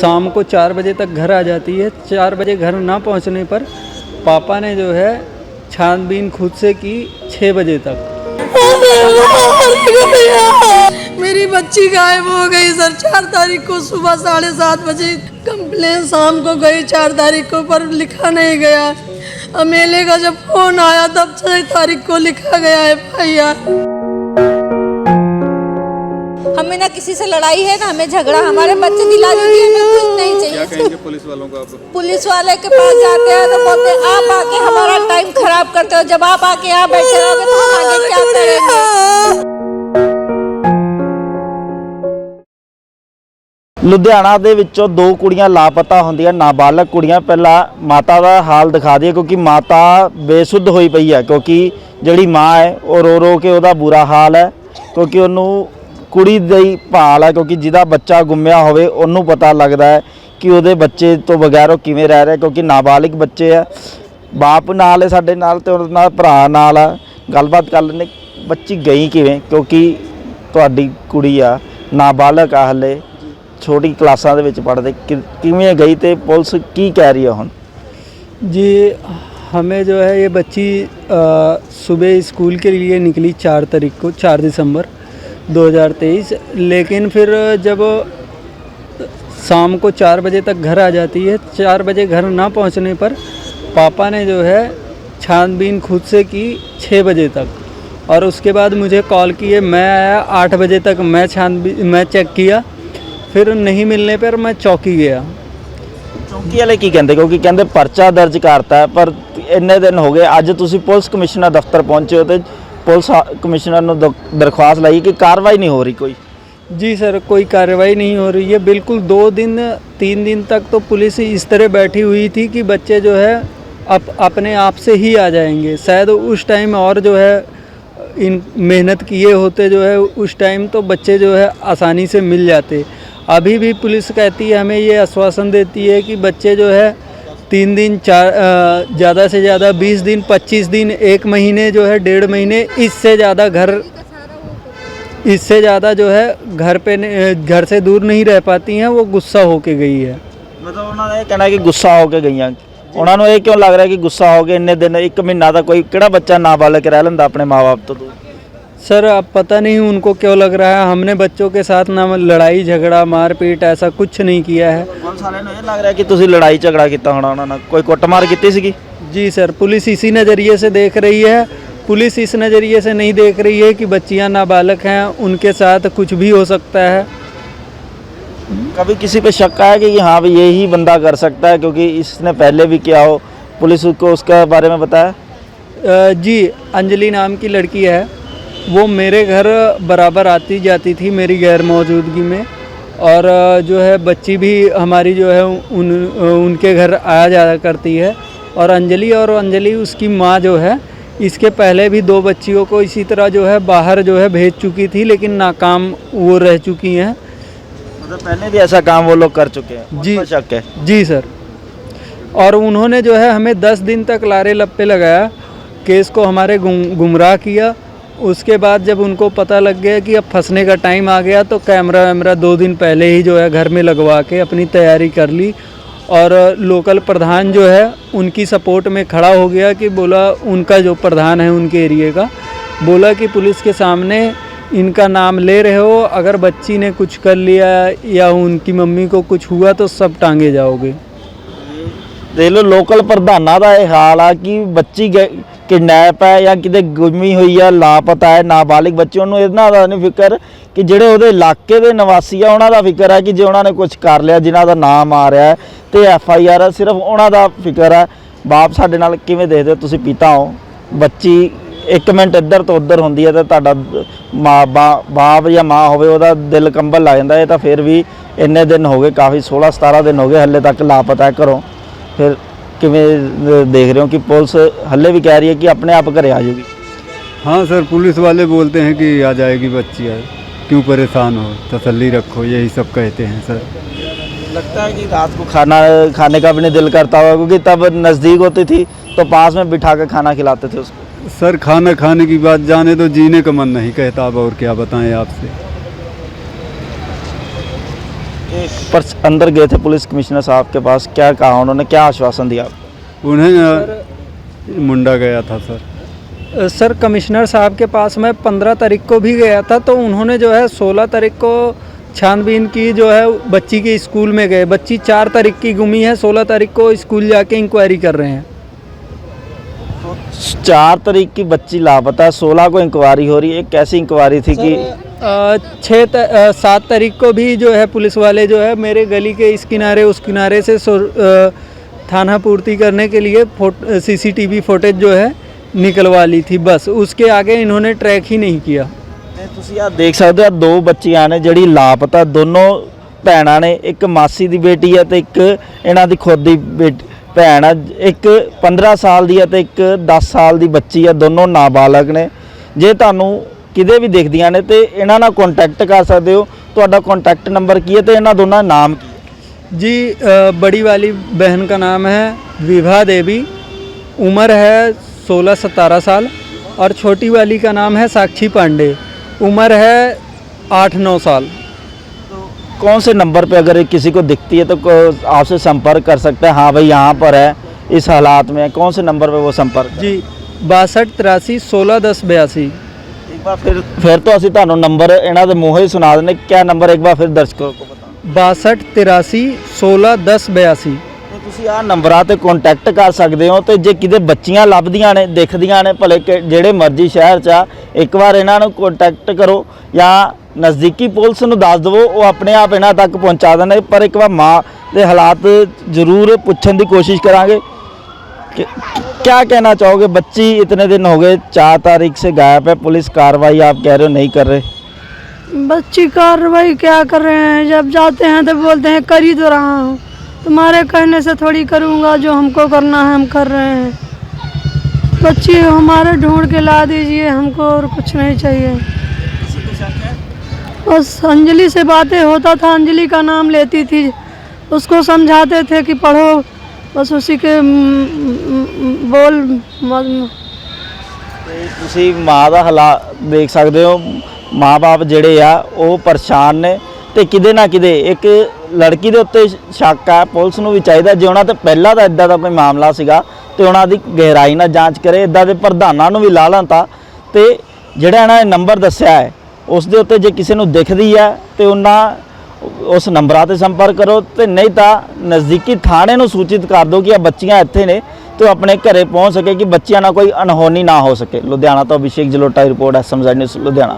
शाम को चार बजे तक घर आ जाती है। चार बजे घर ना पहुँचने पर पापा ने जो है छानबीन खुद से की छः बजे तक। मेरी बच्ची गायब हो गई, सर। चार तारीख को सुबह साढ़े सात बजे कंप्लेन शाम को गई, चार तारीख को पर लिखा नहीं गया। अमेले का जब फ़ोन आया, तब छह तारीख को लिखा गया है भैया हमें ना किसी से लड़ाई है ना हमें झगड़ा हमारे बच्चे दिला दीजिए हमें कुछ नहीं क्या चाहिए कहेंगे पुलिस वालों को आप पुलिस वाले के पास जाते हैं तो बोलते हैं आप आके हमारा टाइम खराब करते हो जब आप आके यहाँ बैठे रहोगे तो हम आगे क्या करेंगे ਲੁਧਿਆਣਾ ਦੇ ਵਿੱਚੋਂ ਦੋ ਕੁੜੀਆਂ ਲਾਪਤਾ ਹੁੰਦੀਆਂ ਨਾਬਾਲਗ ਕੁੜੀਆਂ ਪਹਿਲਾਂ ਮਾਤਾ ਦਾ ਹਾਲ ਦਿਖਾ ਦਈਏ ਕਿਉਂਕਿ ਮਾਤਾ ਬੇਸੁੱਧ ਹੋਈ ਪਈ ਹੈ ਕਿਉਂਕਿ ਜਿਹੜੀ ਮਾਂ ਹੈ ਉਹ ਰੋ ਰੋ ਕੇ ਉਹਦਾ ਬੁਰਾ ਹਾਲ ਹੈ ਕਿਉਂਕਿ ਉਹਨੂੰ ਕੁੜੀ ਦੀ ਭਾਲ ਹੈ ਕਿਉਂਕਿ ਜਿਹਦਾ ਬੱਚਾ ਗੁੰਮਿਆ ਹੋਵੇ ਉਹਨੂੰ ਪਤਾ ਲੱਗਦਾ ਹੈ ਕਿ ਉਹਦੇ ਬੱਚੇ ਤੋਂ ਬਗੈਰ ਉਹ ਕਿਵੇਂ ਰਹਿ ਰਿਹਾ ਕਿਉਂਕਿ ਨਾਬਾਲਿਗ ਬੱਚੇ ਆ ਬਾਪ ਨਾਲ ਹੈ ਸਾਡੇ ਨਾਲ ਤੇ ਉਹਦੇ ਨਾਲ ਭਰਾ ਨਾਲ ਆ ਗੱਲਬਾਤ ਕਰ ਲੈਂਦੇ ਬੱਚੀ ਗਈ ਕਿਵੇਂ ਕਿਉਂਕਿ ਤੁਹਾਡੀ ਕੁੜੀ ਆ ਨਾਬਾਲਗ ਆ ਹਲੇ ਛੋਟੀ ਕਲਾਸਾਂ ਦੇ ਵਿੱਚ ਪੜ੍ਹਦੇ ਕਿ- ਕਿਵੇਂ ਗਈ ਤੇ ਪੁਲਿਸ ਕੀ ਕਹਿ ਰਹੀ ਹੈ ਹੁਣ जी हमें जो है ये बच्ची अ, सुबह स्कूल के लिए निकली चार तारीख को चार दिसंबर 2023 लेकिन फिर जब शाम को चार बजे तक घर आ जाती है चार बजे घर ना पहुंचने पर पापा ने जो है छानबीन खुद से की छः बजे तक और उसके बाद मुझे कॉल किए मैं आया आठ बजे तक मैं छानबीन मैं चेक किया फिर नहीं मिलने पर मैं चौकी गया ਚੌਂਕੀ ਵਾਲੇ ਕੀ ਕਹਿੰਦੇ ਕਿਉਂਕਿ ਕਹਿੰਦੇ ਪਰਚਾ ਦਰਜ ਕਰਤਾ ਹੈ ਪਰ ਇੰਨੇ ਦਿਨ ਹੋ ਗਏ ਅੱਜ ਤੁਸੀਂ ਪੁਲਿਸ ਕਮਿਸ਼ਨਰ ਦਫ਼ਤਰ ਪਹੁੰਚੇ ਹੋ ਤੇ पुलिस कमिश्नर ने दरख्वास्त लाई कि कार्रवाई नहीं हो रही कोई? जी सर कोई कार्रवाई नहीं हो रही है। बिल्कुल दो दिन तीन दिन तक तो पुलिस इस तरह बैठी हुई थी कि बच्चे जो है अप, अपने आप से ही आ जाएँगे। शायद उस टाइम और जो है इन मेहनत किए होते जो है उस टाइम तो बच्चे जो है आसानी से मिल जाते। अभी भी पुलिस कहती है हमें ये आश्वासन देती है कि बच्चे जो है तीन दिन चार ज़्यादा से ज़्यादा बीस दिन पच्चीस दिन एक महीने जो है डेढ़ महीने इससे ज़्यादा घर इससे ज़्यादा जो है घर पे न- घर से दूर नहीं रह पाती हैं वो गुस्सा होके गई है ਮਤਲਬ ਉਹਨਾਂ ਦਾ ਇਹ ਕਹਿਣਾ ਕਿ ਗੁੱਸਾ ਹੋ ਕੇ ਗਈਆਂ ਉਹਨਾਂ ਨੂੰ ਇਹ ਕਿਉਂ ਲੱਗ ਰਿਹਾ ਕਿ ਗੁੱਸਾ ਹੋ ਕੇ ਇੰਨੇ ਦਿਨ ਇੱਕ ਮਹੀਨਾ ਦਾ ਕੋਈ ਕਿਹੜਾ ਬੱਚਾ ਨਾਬਾਲਗ ਰਹਿ ਲੈਂਦਾ ਆਪਣੇ ਮਾਪੇ ਤੋਂ ਦੂਰ सर अब पता नहीं उनको क्यों लग रहा है हमने बच्चों के साथ ना लड़ाई झगड़ा मारपीट ऐसा कुछ नहीं किया है ਪੁਲਿਸ ਵਾਲਿਆਂ ਨੂੰ ਇਹ ਲੱਗ ਰਿਹਾ ਕਿ ਤੁਸੀਂ ਲੜਾਈ ਝਗੜਾ ਕੀਤਾ ਹੋਣਾ ਉਹਨਾਂ ਨਾਲ ਕੋਈ ਕੁੱਟਮਾਰ ਕੀਤੀ ਸੀਗੀ जी सर पुलिस इसी नज़रिए से देख रही है पुलिस इस नज़रिए से नहीं देख रही है कि बच्चियां नाबालग हैं उनके साथ कुछ भी हो सकता है कभी किसी पे शक आया कि हाँ भाई यही बंदा कर सकता है क्योंकि इसने पहले भी किया हो पुलिस को उसके बारे में बताया अ, जी अंजलि नाम की लड़की है वो मेरे घर बराबर आती जाती थी मेरी गैर मौजूदगी में और जो है बच्ची भी हमारी जो है उन उनके घर आया जाया करती है और अंजलि और अंजलि उसकी माँ जो है इसके पहले भी दो बच्चियों को इसी तरह जो है बाहर जो है भेज चुकी थी लेकिन नाकाम वो रह चुकी हैं। मतलब पहले भी ऐसा काम वो लोग कर चुके हैं? जी। शक है। जी सर। और उन्होंने जो है हमें दस दिन तक लारे लप्पे लगाया केस को हमारे गुम गुमराह किया उसके बाद जब उनको पता लग गया कि अब फंसने का टाइम आ गया तो कैमरा वैमरा दो दिन पहले ही जो है घर में लगवा के अपनी तैयारी कर ली और लोकल प्रधान जो है, उनकी सपोर्ट में खड़ा हो गया कि बोला उनका जो प्रधान है उनके एरिए का, बोला कि पुलिस के सामने इनका नाम ले रहे हो, अगर बच्ची ने कुछ कर लिया या उनकी मम्मी को कुछ हुआ तो सब टांगे जाओगे। देख लो लोकल प्रधाना का यह हाल आ कि बच्ची ਕਿਡਨੈਪ ਹੈ ਜਾਂ ਕਿਤੇ ਗੁੰਮੀ ਹੋਈ ਆ, ਲਾਪਤਾ ਹੈ, ਨਾਬਾਲਿਗ ਬੱਚੇ ਉਹਨੂੰ ਇਹਨਾਂ ਦਾ ਨਹੀਂ ਫਿਕਰ ਕਿ ਜਿਹੜੇ ਉਹਦੇ ਇਲਾਕੇ ਦੇ ਨਿਵਾਸੀ ਆ, ਉਹਨਾਂ ਦਾ ਫਿਕਰ ਹੈ ਕਿ ਜੇ ਉਹਨਾਂ ਨੇ ਕੁਝ ਕਰ ਲਿਆ, ਜਿਨ੍ਹਾਂ ਦਾ ਨਾਮ ਆ ਰਿਹਾ ਹੈ ਤੇ ਐਫ ਆਈ ਆਰ ਸਿਰਫ ਉਹਨਾਂ ਦਾ ਫਿਕਰ ਹੈ। ਬਾਪ ਸਾਡੇ ਨਾਲ ਕਿਵੇਂ ਦੇਖਦੇ ਹੋ? ਤੁਸੀਂ ਪਿਤਾ ਹੋ, ਬੱਚੀ ਇੱਕ ਮਿੰਟ ਇੱਧਰ ਤੋਂ ਉੱਧਰ ਹੁੰਦੀ ਹੈ ਤੇ ਤੁਹਾਡਾ ਮਾਂ ਬਾਪ ਜਾਂ ਮਾਂ ਹੋਵੇ, ਉਹਦਾ ਦਿਲ ਕੰਬਲ ਲੱਗ ਜਾਂਦਾ। ਇਹ ਤਾਂ ਫਿਰ ਵੀ ਇੰਨੇ ਦਿਨ ਹੋ ਗਏ, ਕਾਫੀ 16 17 ਦਿਨ ਹੋ ਗਏ, ਹੱਲੇ ਤੱਕ ਲਾਪਤਾ ਹੈ ਘਰੋਂ। ਫਿਰ ਕਿਵੇਂ ਅ, ਦੇਖ ਰਹੇ ਹੋ ਕਿ ਪੁਲਿਸ ਹੱਲੇ ਵੀ ਕਹਿ ਰਹੀ ਹੈ ਕਿ ਆਪਣੇ ਆਪ ਘਰੇ ਆ ਜਾਊਗੀ हाँ सर पुलिस वाले बोलते हैं कि आ जाएगी बच्ची यार क्यों परेशान हो तसल्ली रखो यही सब कहते हैं सर लगता है कि रात को खाना खाने का भी नहीं दिल करता होगा क्योंकि तब नज़दीक होती थी तो पास में बिठा कर खाना खिलाते थे उसको सर खाना खाने की बात जाने तो जीने का मन नहीं कहता अब और क्या बताएं आपसे कि पर अंदर गए थे पुलिस कमिश्नर साहब के पास क्या कहा उन्होंने? क्या आश्वासन दिया? उन्हें मुंडा गया था सर। सर कमिश्नर साहब के पास मैं पंद्रह तारीख को भी गया था तो उन्होंने जो है सोलह तारीख को छानबीन की जो है बच्ची के स्कूल में गए। बच्ची चार तारीख की गुमी है सोलह तारीख को स्कूल जाके इंक्वायरी कर रहे हैं। चार तारीख की बच्ची लापता है सोलह को इंक्वायरी हो रही है एक कैसी इंक्वायरी थी कि अ, छः त- अ, सात तारीख को भी जो है पुलिस वाले जो है मेरे गली के इस किनारे उस किनारे से सो- अ, थाना पूर्ति करने के लिए फोट सीसीटीवी फुटेज जो है निकलवा ली थी बस उसके आगे इन्होंने ट्रैक ही नहीं किया ਤੇ ਤੁਸੀਂ ਆ ਦੇਖ ਸਕਦੇ ਹੋ ਆਹ ਦੋ ਬੱਚੀਆਂ ਨੇ ਜਿਹੜੀ ਲਾਪਤਾ ਦੋਨੋਂ ਭੈਣਾਂ ਨੇ ਇੱਕ ਮਾਸੀ ਦੀ ਬੇਟੀ ਹੈ ਤੇ ਇੱਕ ਇਹਨਾਂ ਦੀ ਖੁਦ ਦੀ ਬੇਟੀ ਭੈਣ ਹੈ ਇੱਕ 15 ਸਾਲ ਦੀ ਹੈ ਤੇ ਇੱਕ 10 ਸਾਲ ਦੀ ਬੱਚੀ ਹੈ ਦੋਨੋਂ ਨਾਬਾਲਗ ਨੇ ਜੇ ਤੁਹਾਨੂੰ ਕਿਤੇ ਵੀ ਦਿਖਦੀਆਂ ਨੇ ਤੇ ਇਹਨਾਂ ਨਾਲ ਕੰਟੈਕਟ ਕਰ ਸਕਦੇ ਹੋ ਤੁਹਾਡਾ ਕੰਟੈਕਟ ਨੰਬਰ ਕੀ ਹੈ ਤੇ ਇਹਨਾਂ ਦੋਨਾਂ ਦਾ ਨਾਮ ਕੀ ਹੈ जी अ, बड़ी वाली बहन का नाम है विभा देवी उम्र है सोलह सतारह साल और छोटी वाली का नाम है साक्षी पांडे उम्र है आठ नौ साल कौन से नंबर पे अगर किसी को दिखती है तो को- आपसे संपर्क कर सकते हैं हाँ भाई यहाँ पर है इस हालात में है। कौन से नंबर पे वो संपर्क जी बासठ तिरासी सोलह दस बयासी ਇੱਕ ਵਾਰ ਫਿਰ ਫਿਰ ਤੋਂ ਅਸੀਂ ਤੁਹਾਨੂੰ ਨੰਬਰ ਇਹਨਾਂ ਦੇ ਮੂੰਹੋਂ ਹੀ ਸੁਣਾ ਦਿੰਦੇ ਕਿਆ ਨੰਬਰ ਇੱਕ ਵਾਰ ਫਿਰ ਦਰਸ਼ਕੋ ਕੋ ਬਤਾਓ बासठ तिरासी सोलह दस बयासी ਤੇ ਤੁਸੀਂ ਆਹ ਨੰਬਰਾਂ ਤੇ ਕੰਟੈਕਟ ਕਰ ਸਕਦੇ ਹੋ ਤੇ ਜੇ ਕਿਤੇ ਬੱਚੀਆਂ ਲੱਭਦੀਆਂ ਨੇ ਦਿਖਦੀਆਂ ਨੇ ਭਲੇ ਕਿ ਜਿਹੜੇ ਮਰਜ਼ੀ ਸ਼ਹਿਰ 'ਚ ਆ ਇੱਕ ਵਾਰ ਇਹਨਾਂ ਨੂੰ ਕੰਟੈਕਟ ਕਰੋ ਜਾਂ ਨਜ਼ਦੀਕੀ ਪੁਲਿਸ ਨੂੰ ਦੱਸ ਦਿਵੋ ਉਹ ਆਪਣੇ ਆਪ ਇਹਨਾਂ ਤੱਕ ਪਹੁੰਚਾ ਦੇਣਗੇ ਪਰ ਇੱਕ ਵਾਰ ਮਾਂ ਦੇ ਹਾਲਾਤ ਜ਼ਰੂਰ ਪੁੱਛਣ ਦੀ ਕੋਸ਼ਿਸ਼ ਕਰਾਂਗੇ कि- क्या कहना चाहोगे बच्ची इतने दिन हो गए चार तारीख से गायब है पुलिस कार्रवाई आप कह रहे हो नहीं कर रहे बच्ची कार्रवाई क्या कर रहे हैं जब जाते हैं तो बोलते हैं कर ही तो रहा हूँ तुम्हारे कहने से थोड़ी करूँगा जो हमको करना है हम कर रहे हैं बच्ची हमारे ढूंढ के ला दीजिए हमको और कुछ नहीं चाहिए बस अंजलि से बातें होता था अंजलि का नाम लेती थी उसको समझाते थे कि पढ़ो बस उसी के म, म, बोल म, ਤੇ ਤੁਸੀਂ ਮਾਂ ਦਾ ਹਾਲਾਤ ਦੇਖ ਸਕਦੇ ਹੋ ਮਾਪੇ ਜਿਹੜੇ ਆ ਉਹ ਪਰੇਸ਼ਾਨ ਨੇ ਤੇ ਕਿਤੇ ਨਾ ਕਿਤੇ ਇੱਕ ਲੜਕੀ ਦੇ ਉੱਤੇ ਸ਼ੱਕ ਆ, ਪੁਲਿਸ ਨੂੰ ਵੀ ਚਾਹੀਦਾ, ਜੇ ਉਹਨਾਂ ਤੇ ਪਹਿਲਾਂ ਦਾ ਇਦਾਂ ਦਾ ਕੋਈ ਮਾਮਲਾ ਸੀਗਾ ਤੇ ਉਹਨਾਂ ਦੀ ਗਹਿਰਾਈ ਨਾਲ ਜਾਂਚ ਕਰੇ ਇਦਾਂ ਦੇ ਪ੍ਰਧਾਨਾਂ ਨੂੰ ਵੀ ਲਾ ਲੈਣ ਤਾਂ। ਤੇ ਜਿਹੜਾ ਇਹਨਾਂ ਨੇ ਨੰਬਰ ਦੱਸਿਆ ਹੈ, ਉਸ ਦੇ ਉੱਤੇ ਜੇ ਕਿਸੇ ਨੂੰ ਦਿਖਦੀ ਹੈ ਤੇ ਉਹਨਾਂ ਉਸ ਨੰਬਰਾਂ ਤੇ ਸੰਪਰਕ ਕਰੋ ਤੇ ਨਹੀਂ ਤਾਂ ਨਜ਼ਦੀਕੀ ਥਾਣੇ ਨੂੰ ਸੂਚਿਤ ਕਰ ਦਿਓ ਕਿ ਇਹ ਬੱਚੀਆਂ ਇੱਥੇ ਨੇ ਤੇ ਉਹ ਆਪਣੇ ਘਰੇ ਪਹੁੰਚ ਸਕੇ ਕਿ ਬੱਚਿਆਂ ਨਾਲ ਕੋਈ ਅਨਹੋਨੀ ਨਾ ਹੋ ਸਕੇ। ਲੁਧਿਆਣਾ ਤੋਂ ਅਭਿਸ਼ੇਕ ਜਲੋਟਾ ਦੀ ਰਿਪੋਰਟ ਹੈ ਸਮਝਾਈ ਨਿਊਜ਼, ਲੁਧਿਆਣਾ।